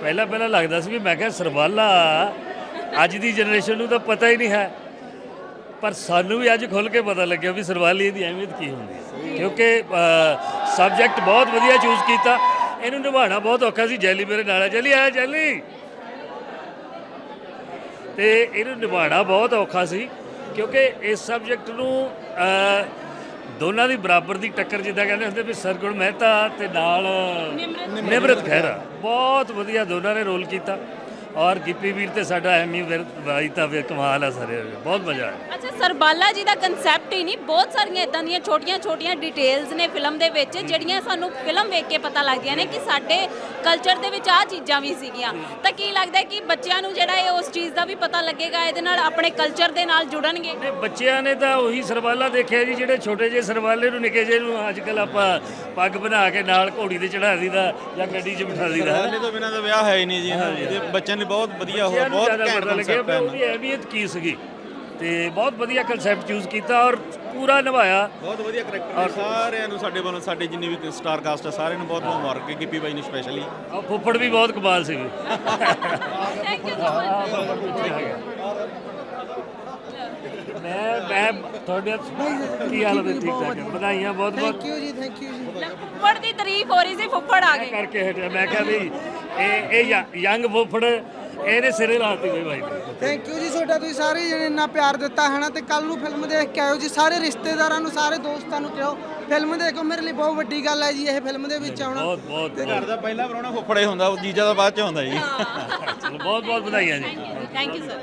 ਪਹਿਲਾਂ ਪਹਿਲਾਂ ਲੱਗਦਾ ਸੀ ਵੀ ਮੈਂ ਕਿਹਾ ਸਰਵਾਲਾ ਅੱਜ ਦੀ ਜਨਰੇਸ਼ਨ ਨੂੰ ਤਾਂ ਪਤਾ ਹੀ ਨਹੀਂ ਹੈ। ਪਰ ਸਾਨੂੰ ਵੀ ਅੱਜ ਖੁੱਲ ਕੇ ਪਤਾ ਲੱਗਿਆ ਵੀ ਸਰਵਾਲੀ ਦੀ ਅਹਿਮੀਅਤ ਕੀ ਹੁੰਦੀ ਹੈ। ਕਿਉਂਕਿ ਸਬਜੈਕਟ ਬਹੁਤ ਵਧੀਆ ਚੂਜ਼ ਕੀਤਾ। ਇਹਨੂੰ ਨਿਭਾਉਣਾ ਬਹੁਤ ਔਖਾ ਸੀ। ਜੈਲੀ ਮੇਰੇ ਨਾਲ ਹੈ। ਜੈਲੀ ਆਇਆ ਜੈਲੀ? ਤੇ ਇਹਨੂੰ ਨਿਭਾਉਣਾ ਬਹੁਤ ਔਖਾ ਸੀ। ਕਿਉਂਕਿ ਇਸ ਸਬਜੈਕਟ ਨੂੰ ਦੋਨਾਂ ਦੀ ਬਰਾਬਰ ਦੀ ਟੱਕਰ ਜਿੱਦਾਂ ਕਹਿੰਦੇ ਹੁੰਦੇ ਵੀ ਸਰਗੁਣ ਮਹਿਤਾ ਤੇ ਨਾਲ ਨਿਮਰਤ ਖਹਿਰਾ। ਬਹੁਤ ਵਧੀਆ ਦੋਨਾਂ ਨੇ ਰੋਲ ਕੀਤਾ। ਔਰ ਗਿੱਪੀ ਵੀਰ ਤੇ ਸਾਡਾ ਐਮੀ ਬਾਈ ਤਾਂ ਫਿਰ ਕਮਾਲ ਆ ਸਾਰੇ। ਬਹੁਤ ਮਜ਼ਾ ਆਇਆ। ਅੱਛਾ ਸਰਬਾਲਾ ਜੀ ਦਾ ਕਨਸੈਪਟ ਹੀ ਨਹੀਂ ਬਹੁਤ ਸਾਰੀਆਂ ਇਦਾਂ ਦੀਆਂ ਛੋਟੀਆਂ-ਛੋਟੀਆਂ ਡਿਟੇਲਸ ਨੇ ਫਿਲਮ ਦੇ ਵਿੱਚ ਜਿਹੜੀਆਂ ਸਾਨੂੰ ਫਿਲਮ ਵੇਖ ਕੇ ਪਤਾ ਲੱਗਦੀਆਂ ਨੇ ਕਿ ਸਾਡੇ ਕਲਚਰ ਦੇ ਵਿੱਚ ਆਹ ਚੀਜ਼ਾਂ ਵੀ ਸੀਗੀਆਂ। ਤਾਂ ਕੀ ਲੱਗਦਾ ਹੈ ਕਿ ਬੱਚਿਆਂ ਨੂੰ ਜਿਹੜਾ ਇਹ ਉਸ ਚੀਜ਼ ਦਾ ਵੀ ਪਤਾ ਲੱਗੇਗਾ ਇਹਦੇ ਨਾਲ ਆਪਣੇ ਕਲਚਰ ਦੇ ਨਾਲ ਜੁੜਨਗੇ? ਨੇ ਬੱਚਿਆਂ ਨੇ ਤਾਂ ਉਹੀ ਸਰਵਾਲਾ ਦੇਖਿਆ ਜੀ ਜਿਹੜੇ ਛੋਟੇ ਜਿਹੇ ਸਰਵਾਲੇ ਨੂੰ ਨਿੱਕੇ ਜਿਹੇ ਨੂੰ ਅੱਜ ਕੱਲ ਆਪਾਂ ਪੱਗ ਬਣਾ ਕੇ ਨਾਲ ਘੋੜੀ ਤੇ ਚੜਾ ਦਈਦਾ ਜਾਂ ਗੱਡੀ 'ਚ ਬਿਠਾ ਦਈਦਾ। ਹੈ ਸਰਵਾਲੇ ਤੋਂ ਬਿਨਾਂ ਤਾਂ ਵਿਆਹ ਹੈ ਹੀ ਨਹੀਂ ਜੀ ਇਹਦੇ ਬੱਚਿਆਂ ਨੇ ਬਹੁਤ ਵਧੀਆ ਹੋ ਬੱਚਿਆਂ ਨੂੰ ਬਹੁਤ ਘੈਂਟ concept ਵੀ ਹੈ ਉਹਦੀ ਅਹਿਮੀਅਤ ਕੀ ਸੀਗੀ ਤੇ ਬਹੁਤ ਵਧੀਆ ਕਨਸੈਪਟ ਚੂਜ਼ ਕੀਤਾ ਔਰ ਪੂਰਾ ਨਿਭਾਇਆ। ਬਹੁਤ ਵਧੀਆ ਕਰੈਕਟਰ ਨੇ ਸਾਰਿਆਂ ਨੂੰ ਸਾਡੇ ਵੱਲੋਂ ਸਾਡੇ ਜਿੰਨੀ ਵੀ ਸਟਾਰ ਕਾਸਟ ਹੈ ਸਾਰਿਆਂ ਨੂੰ ਬਹੁਤ ਬਹੁਤ ਮੁਬਾਰਕ ਹੈ ਗਿੱਪੀ ਬਾਈ ਨੂੰ ਸਪੈਸ਼ਲੀ ਔਰ ਫੁੱਫੜ ਵੀ ਬਹੁਤ ਕਮਾਲ ਸੀਗੇ। ਥੈਂਕ ਯੂ ਸੋ ਮਚ ਮੈਂ ਮੈਂ ਤੁਹਾਡੇ ਕੀ ਹਾਲ ਹੈ ਠੀਕ ਠਾਕ ਹੈ ਵਧਾਈਆਂ ਬਹੁਤ ਬਹੁਤ। Thank you ji thank you ji. ਫੁੱਫੜ ਦੀ ਤਾਰੀਫ ਹੋ ਰਹੀ ਸੀ ਫੁੱਫੜ ਆ ਗਏ ਕਰਕੇ ਹਟਿਆ ਮੈਂ ਕਿਹਾ ਵੀ ਇਹ ਇਹ ਯੰਗ ਫੁੱਫੜ ਇਹਨੇ ਸਿਰੇ ਲਾਤੀ ਬਈ ਬਾਈ ਨੇ। ਥੈਂਕ ਯੂ ਜੀ ਤੁਹਾਡਾ ਤੁਸੀਂ ਸਾਰੇ ਜਣੇ ਇੰਨਾ ਪਿਆਰ ਦਿੱਤਾ ਹੈ ਨਾ ਤੇ ਕੱਲ ਨੂੰ ਫਿਲਮ ਦੇਖ ਕੇ ਆਇਓ ਜੀ ਸਾਰੇ ਰਿਸ਼ਤੇਦਾਰਾਂ ਨੂੰ ਸਾਰੇ ਦੋਸਤਾਂ ਨੂੰ ਕਿਹੋ ਫਿਲਮ ਦੇਖੋ ਮੇਰੇ ਲਈ ਬਹੁਤ ਵੱਡੀ ਗੱਲ ਹੈ ਜੀ ਇਹ ਫਿਲਮ ਦੇ ਵਿੱਚ ਆਉਣਾ। ਬਹੁਤ ਬਹੁਤ ਘਰ ਦਾ ਪਹਿਲਾ ਪਰੋਣਾ ਫੁੱਫੜੇ ਹੁੰਦਾ ਉਹ ਜੀਜਾ ਦਾ ਬਾਅਦ ਚ ਹੁੰਦਾ ਜੀ। ਚਲੋ ਬਹੁਤ ਬਹੁਤ ਵਧਾਈਆਂ ਜੀ। Thank you sir